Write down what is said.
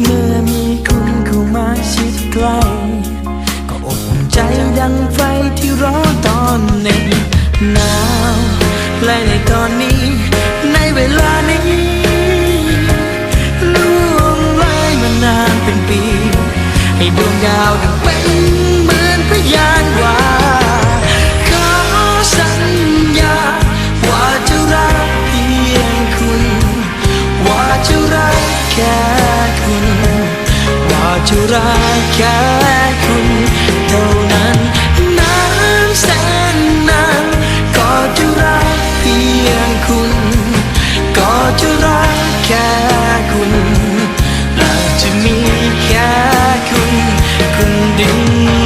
เมื่อมีคุณเข้ามาชิดใกล้ก็อบอุ่นใจดังไฟที่ร้อนตอนหนึ่งหนาวและในตอนนี้ ในเวลานี้ล่วงเลยมานานเป็นปี ให้ดวงดาวดังเป็น จะรักแค่คุณเท่านั้นนานแสนนานก็จะรักเพียงคุณ ก็จะรักแค่คุณเราจะมีแค่คุณคนเดียว